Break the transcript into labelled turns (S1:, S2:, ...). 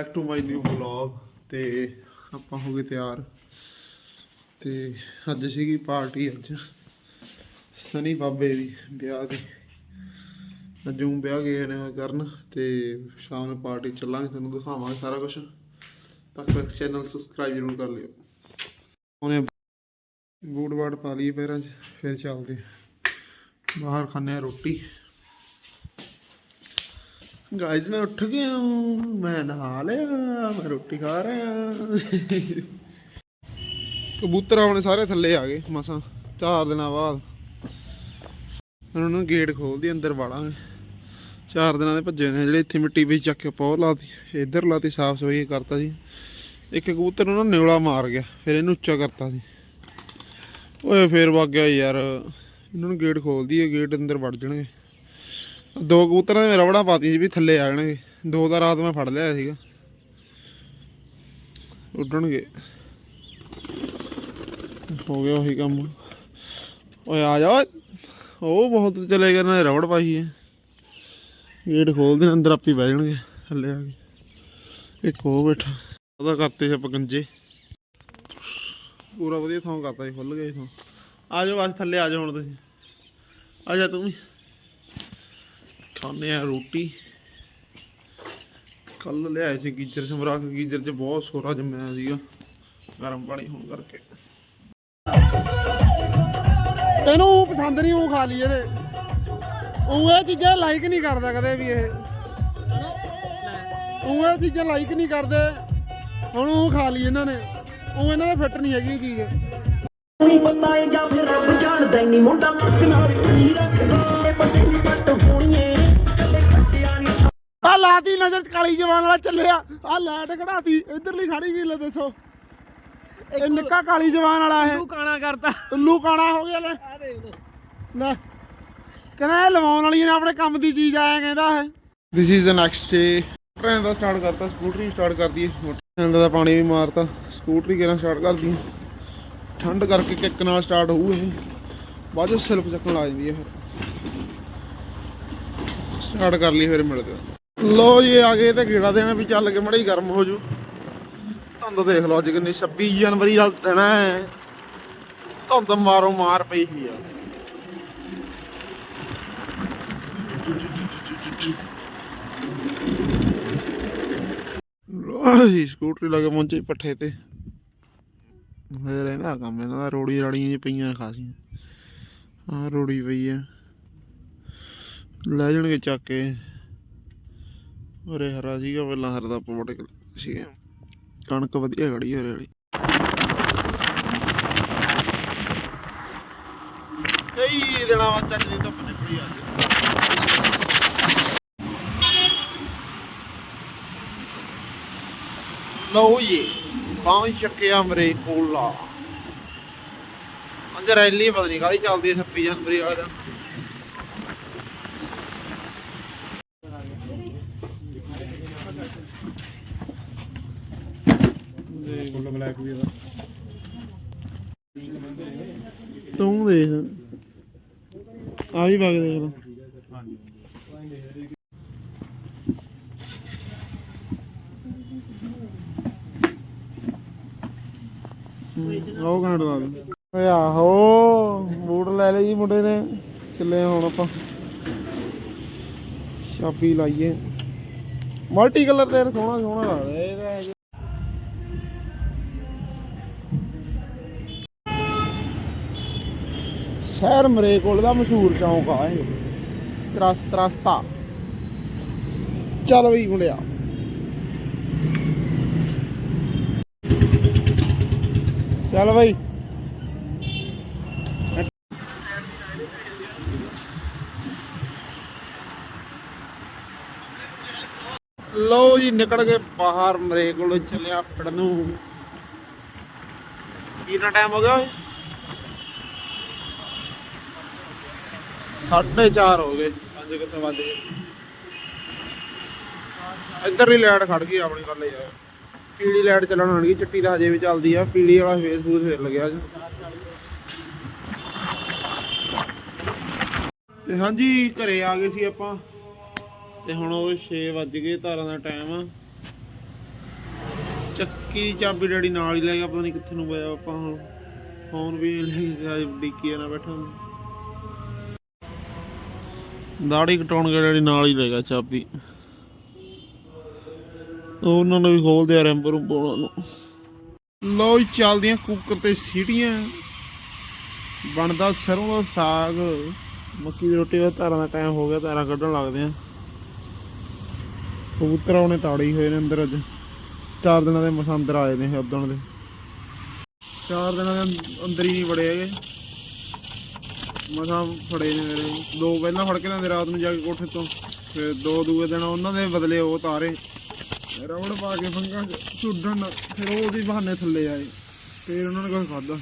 S1: Back to my new vlog ਤੇ ਆਪਾਂ ਹੋ ਗਏ ਤਿਆਰ। ਤੇ ਅੱਜ ਸੀਗੀ ਪਾਰਟੀ ਅੱਜ। ਸਨੀ ਬਾਬੇ ਦੀ ਵਿਆਹ ਦੀ। ਅਜੂ ਵਿਆਹ ਗਏ ਨੇ ਕਰਨ ਤੇ ਸ਼ਾਮ ਨੂੰ ਪਾਰਟੀ ਚੱਲਾਂਗੇ, ਤੁਹਾਨੂੰ ਦਿਖਾਵਾਂਗੇ ਸਾਰਾ ਕੁਝ ਤੱਕ ਤੱਕ ਚੈਨਲ ਸਬਸਕ੍ਰਾਈਬ ਜ਼ਰੂਰ ਕਰ ਲਿਓ। ਉਹਨੇ ਬੂਟ ਬਾਟ ਪਾ ਲਈ ਪੈਰਾਂ 'ਚ, ਫਿਰ ਚੱਲਦੇ ਬਾਹਰ ਖਾਣੇ ਆ ਰੋਟੀ। ਗਾਇਜ਼, ਮੈਂ ਉੱਠ ਗਿਆ ਮੈਂ ਨਹਾ ਲਿਆ, ਮੈਂ ਰੋਟੀ ਖਾ ਰਿਹਾ। ਕਬੂਤਰ ਆਪਣੇ ਸਾਰੇ ਥੱਲੇ ਆ ਗਏ, ਮਸਾਂ ਚਾਰ ਦਿਨਾਂ ਬਾਅਦ। ਉਹਨਾਂ ਨੂੰ ਗੇਟ ਖੋਲਦੀ ਅੰਦਰ ਵਾੜਾਂਗੇ ਚਾਰ ਦਿਨਾਂ ਦੇ ਭੱਜੇ ਨੇ, ਜਿਹੜੇ ਇੱਥੇ ਮਿੱਟੀ ਵਿੱਚ ਚੱਕ ਕੇ ਪੌਰ ਲਾਤੀ, ਇੱਧਰ ਲਾਤੀ, ਸਾਫ਼ ਸਫ਼ਾਈ ਕਰਤਾ ਸੀ। ਇੱਕ ਕਬੂਤਰ ਨੂੰ ਨਾ ਨਿਉਲਾ ਮਾਰ ਗਿਆ, ਫਿਰ ਇਹਨੂੰ ਉੱਚਾ ਕਰਤਾ ਸੀ। ਓਏ, ਫੇਰ ਵਗ ਗਿਆ ਯਾਰ। ਇਹਨਾਂ ਨੂੰ ਗੇਟ ਖੋਲਦੀ ਹੈ ਗੇਟ ਅੰਦਰ ਵੜ ਜਾਣਗੇ। ਦੋ ਕਬੂਤਰਾਂ ਦੇ ਰਬੜਾਂ ਪਾਤੀਆਂ ਸੀ ਵੀ ਥੱਲੇ ਆ ਜਾਣਗੇ। ਦੋ ਦਾ ਰਾਤ ਮੈਂ ਫੜ ਲਿਆ ਸੀਗਾ। ਉੱਡਣਗੇ। ਹੋ ਗਿਆ ਉਹੀ ਕੰਮ। ਓਏ ਆ ਜਾ ਉਹ ਬਹੁਤ ਚਲੇ ਗਏ ਨਾ, ਰਬੜ ਪਾਈ ਹੈ। ਗੇਟ ਖੋਲਦੇ ਨੇ ਅੰਦਰ ਆਪੇ ਬਹਿ ਜਾਣਗੇ, ਥੱਲੇ ਆ ਕੇ। ਇੱਕ ਉਹ ਬੈਠਾ। ਉਹਦਾ ਕਰਤੇ ਸੀ ਪਕੰਜੇ ਪੂਰਾ ਵਧੀਆ ਥਾਂ ਕਰਤਾ ਸੀ ਖੁੱਲ ਗਏ ਥਾਂ। ਆ ਜਾਓ ਬਸ ਥੱਲੇ ਆ ਜਾਓ ਹੁਣ ਤੁਸੀਂ। ਆ ਜਾ ਤੂੰ ਵੀ। ਖਾਣੇ ਆ ਰੋਟੀ। ਕੱਲ ਲਿਆਏ ਸੀ ਗੀਜਰ ਸਮਰਾਕ ਗੀਜਰ 'ਚ ਬਹੁਤ ਸੋਰਾ ਜੰਮਿਆ ਸੀਗਾ। ਗਰਮ ਪਾਣੀ ਹੋਣ ਕਰਕੇ। ਇਹਨੂੰ ਪਸੰਦ ਨਹੀਂ, ਉਹ ਖਾ ਲਈ ਇਹਨੇ ਉਹ ਇਹ ਚੀਜ਼ਾਂ ਲਾਈਕ ਨਹੀਂ ਕਰਦਾ ਕਦੇ ਵੀ ਇਹ। ਉਹ ਇਹ ਚੀਜ਼ਾਂ ਲਾਈਕ ਨਹੀਂ ਕਰਦੇ। ਹੁਣ ਉਹ ਖਾ ਲਈ ਇਹਨਾਂ ਨੇ। ਉਹ ਇਹਨਾਂ ਦਾ ਫਿੱਟ ਨਹੀਂ ਹੈਗੀ ਇਹ ਚੀਜ਼।
S2: ਨਹੀਂ ਪਤਾ ਜਾਂ ਫਿਰ ਰੱਬ ਜਾਣਦਾ ਨਹੀਂ। ਮੁੰਡਾ ਲੱਕ ਨਾਲ ਕੀ ਰੱਖਦਾ
S1: ਨਜ਼ਰ ਚ ਕਾਲੀ ਜਵਾਨ ਵਾਲਾ ਚੱਲਿਆ। ਆ ਲਾਈਟ ਖੜਾਤੀ ਇਧਰਲੀ ਖੜੀ ਗਈ ਲੈ ਦੱਸੋ। ਇਹ ਨਿੱਕਾ ਕਾਲੀ ਜਵਾਨ ਵਾਲਾ ਇਹ।
S3: ਤੂੰ ਕਾਣਾ ਕਰਤਾ।
S1: ਉੱਲੂ ਕਾਣਾ ਹੋ ਗਿਆ ਲੈ।
S3: ਆ ਦੇਖ ਲੋ
S1: ਲੈ। ਕਹਿੰਦਾ ਇਹ ਲਵਾਉਣ ਵਾਲੀ ਨੇ ਆਪਣੇ ਕੰਮ ਦੀ ਚੀਜ਼ ਆਇਆ ਕਹਿੰਦਾ ਹੈ this is the next day train the start ਕਰਤਾ ਸਕੂਟਰੀ ਸਟਾਰਟ ਕਰਦੀ ਹੈ ਮੋਟਰਸਾਈਕਲ ਦਾ ਪਾਣੀ ਵੀ ਮਾਰਤਾ ਸਕੂਟਰੀ ਕਿਹਨਾਂ ਸਟਾਰਟ ਕਰਦੀ ਹੈ ਠੰਡ ਕਰਕੇ ਕਿੱਕ ਨਾਲ ਸਟਾਰਟ ਹੋਊ ਇਹ। ਬਾਅਦ ਚ ਸਿਲਪ ਚੱਕਣ ਲੱਗ ਜਾਂਦੀ ਹੈ ਫਿਰ। ਸਟਾਰਟ ਕਰ ਲਈ ਫਿਰ ਮਿਲਦੇ ਹਾਂ। ਲੋ ਜੀ ਆ ਗਏ ਤੇ ਗੇੜਾ ਦੇਣਾ ਵੀ ਚੱਲ ਕੇ ਮੜੀ ਗਰਮ ਹੋ ਜੂ। ਧੁੰਦ ਦੇਖ ਲਓ ਅੱਜ ਕਿੰਨੀ 26 ਜਨਵਰੀ ਦਾ ਦਿਨ ਹੈ। ਧੁੰਦ ਮਾਰੋ ਮਾਰ ਪਈ ਹੀ ਆ। ਲੋ ਸਕੂਟਰੀ ਲਾ ਕੇ ਪਹੁੰਚੇ ਪੱਠੇ ਤੇ। ਫੇਰ ਇਹਦਾ ਕੰਮ, ਇਹਨਾਂ ਦਾ ਰੋੜੀ ਰਾੜੀਆਂ ਜੀ ਪਈਆਂ ਖਾਸੀਆਂ। ਆਹ ਰੋੜੀ ਪਈ ਆ। ਲੈ ਜਾਣਗੇ ਚੱਕ ਕੇ। ਉਰੇ ਹਰਾ ਸੀਗਾ, ਪਹਿਲਾਂ ਹਰਦਾ ਪਵਟ ਸੀਗਾ। ਕਣਕ ਵਧੀਆ ਖੜੀ ਹੋਰੇ ਵਾਲੀ। ਕਈ ਦਿਨਾਂ ਬਾਅਦ ਚੱਜ ਦੀ ਧੁੱਪ ਨਿਕਲੀ ਅੱਜ ਲਓ ਜੀ ਪਹੁੰਚ ਚੱਕਿਆ ਮਰੇ ਕੋਲਾ ਅੰਦਰ ਰੈਲੀ ਪਤਾ ਨਹੀਂ ਕਾਹਦੀ ਚੱਲਦੀ ਹੈ 26 ਜਨਵਰੀ ਵਾਲੇ ਦਿਨ।
S4: ਬਲੈਕ ਵੀ ਇਹਦਾ।
S1: ਤੂੰ ਦੇਖ। ਆ ਵੀ ਵਗ ਦੇਖ ਲਓ ਲੋ ਘੰਟ ਦਾ ਓਏ ਆਹੋ, ਬੂਟ ਲੈ ਲਏ ਜੀ ਮੁੰਡੇ ਨੇ। ਚੱਲੇ ਹੁਣ ਆਪਾਂ। ਛਾਪੀ ਲਾਈਏ। ਮਲਟੀ ਕਲਰ ਤੇ ਸੋਹਣਾ ਸੋਹਣਾ ਲੱਗਦਾ। ਇਹ ਸ਼ਹਿਰ ਮਰੇ ਕੋਲ ਦਾ ਮਸ਼ਹੂਰ ਚੌਂਕ ਆ ਇਹ। ਤਰਸਤਾ। ਚੱਲ ਬਈ ਮੁੰਡਿਆ। ਚੱਲ ਬਈ। ਲਓ ਜੀ, ਨਿਕਲ ਗਏ ਬਾਹਰ ਮਰੇ ਕੋਲ, ਚੱਲਿਆ ਪਿੰਡ ਨੂੰ। ਕਿੰਨਾ ਟਾਈਮ ਹੋ ਗਿਆ ਓਏ? ਸਾਢੇ ਚਾਰ ਹੋ ਗਏ। ਪੰਜ ਕਿੱਥੇ ਵੱਜ ਗਏ? ਇੱਧਰ ਹੀ ਲਾਈਟ ਖੜ ਗਈ ਆਪਣੀ ਗੱਲ ਯਾਰ। ਪੀਲੀ ਲਾਈਟ ਚੱਲਣ ਲੱਗੀ, ਚਿੱਟੀ ਤਾਂ ਹਜੇ ਵੀ ਚੱਲਦੀ ਆ। ਪੀਲੀ ਵਾਲਾ ਫੇਸਬੁੱਕ ਫੇਰ ਲੱਗਿਆ ਅੱਜ। ਤੇ ਹਾਂਜੀ, ਘਰੇ ਆ ਗਏ ਸੀ ਆਪਾਂ। ਤੇ ਹੁਣ ਉਹ 6 ਵੱਜ ਗਏ, ਧਾਰਾਂ ਦਾ ਟਾਈਮ ਆ। ਚੱਕੀ ਚਾਬੀ ਡੈਡੀ ਨਾਲ ਹੀ ਲੈ ਗਿਆ, ਪਤਾ ਨਹੀਂ ਕਿੱਥੇ ਨੂੰ ਗਿਆ ਆਪਾਂ ਹੁਣ। ਫੋਨ ਵੀ ਲੈ ਕੇ ਡਿੱਕੀ ਨਾ ਬੈਠਾ ਦਾੜੀ ਕਟਾਉਣ ਗਿਆ ਡੈਡੀ ਨਾਲ ਹੀ ਲੈ ਚਾਬੀ। ਉਹਨਾਂ ਨੂੰ ਵੀ ਖੋਲਦੇ ਆ ਰੈਂਬਰ ਨੂੰ ਪਾਉਣਾ ਨੂੰ। ਲਓ ਜੀ, ਚੱਲਦੀਆਂ ਕੁੱਕਰ ਤੇ ਸੀਟੀਆਂ ਬਣਦਾ ਸਰੋਂ ਦਾ ਸਾਗ। ਮੱਕੀ ਦੀ ਰੋਟੀ ਦਾ ਧਾਰਾਂ ਦਾ ਟਾਈਮ ਹੋ ਗਿਆ, ਧਾਰਾਂ ਕੱਢਣ ਲੱਗਦੇ ਆ। ਕਬੂਤਰ ਉਹਨੇ ਤਾੜੀ ਹੋਏ ਨੇ ਅੰਦਰ ਅੱਜ। ਚਾਰ ਦਿਨਾਂ ਦੇ ਮਸਾਂ ਅੰਦਰ ਆਏ ਨੇ ਉਦਣ ਦੇ। ਚਾਰ ਦਿਨਾਂ ਦੇ ਅੰਦਰ ਹੀ ਨਹੀਂ ਵੜੇ ਹੈਗੇ। ਮਸਾਂ ਫੜੇ ਨੇ ਮੇਰੇ। ਦੋ ਪਹਿਲਾਂ ਫੜ ਕੇ ਲੈਂਦੇ ਰਾਤ ਨੂੰ ਜਾ ਕੇ ਕੋਠੇ ਤੋਂ। ਫਿਰ ਦੋ ਦੂਏ ਦਿਨ ਉਹਨਾਂ ਦੇ ਬਦਲੇ ਉਹ ਤਾਰੇ। ਰਬੜ ਪਾ ਕੇ ਫੰਗਾ ਚ ਫਿਰ ਉਹ ਉਹਦੀ ਬਹਾਨੇ ਥੱਲੇ ਆਏ। ਫਿਰ ਉਹਨਾਂ ਨੇ ਕੁਝ ਖਾਦਾ